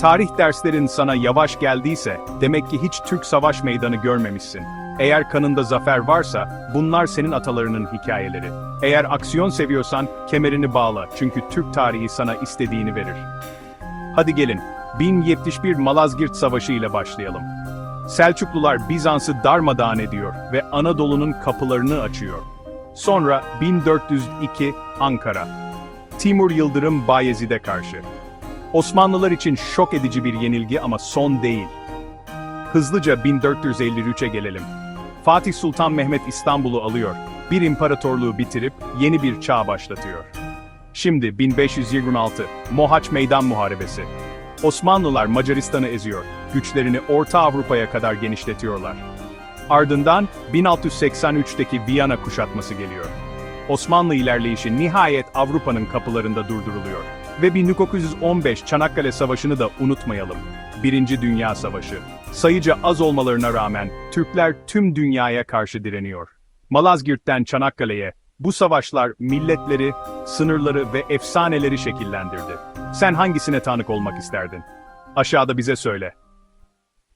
Tarih derslerin sana yavaş geldiyse, demek ki hiç Türk savaş meydanı görmemişsin. Eğer kanında zafer varsa, bunlar senin atalarının hikayeleri. Eğer aksiyon seviyorsan, kemerini bağla çünkü Türk tarihi sana istediğini verir. Hadi gelin, 1071 Malazgirt Savaşı ile başlayalım. Selçuklular Bizans'ı darmadağın ediyor ve Anadolu'nun kapılarını açıyor. Sonra 1402 Ankara. Timur Yıldırım Bayezid'e karşı. Osmanlılar için şok edici bir yenilgi ama son değil. Hızlıca 1453'e gelelim. Fatih Sultan Mehmet İstanbul'u alıyor, bir imparatorluğu bitirip yeni bir çağ başlatıyor. Şimdi 1526, Mohaç Meydan Muharebesi. Osmanlılar Macaristan'ı eziyor, güçlerini Orta Avrupa'ya kadar genişletiyorlar. Ardından 1683'teki Viyana kuşatması geliyor. Osmanlı ilerleyişi nihayet Avrupa'nın kapılarında durduruluyor. Ve 1915 Çanakkale Savaşı'nı da unutmayalım. Birinci Dünya Savaşı. Sayıca az olmalarına rağmen Türkler tüm dünyaya karşı direniyor. Malazgirt'ten Çanakkale'ye bu savaşlar milletleri, sınırları ve efsaneleri şekillendirdi. Sen hangisine tanık olmak isterdin? Aşağıda bize söyle.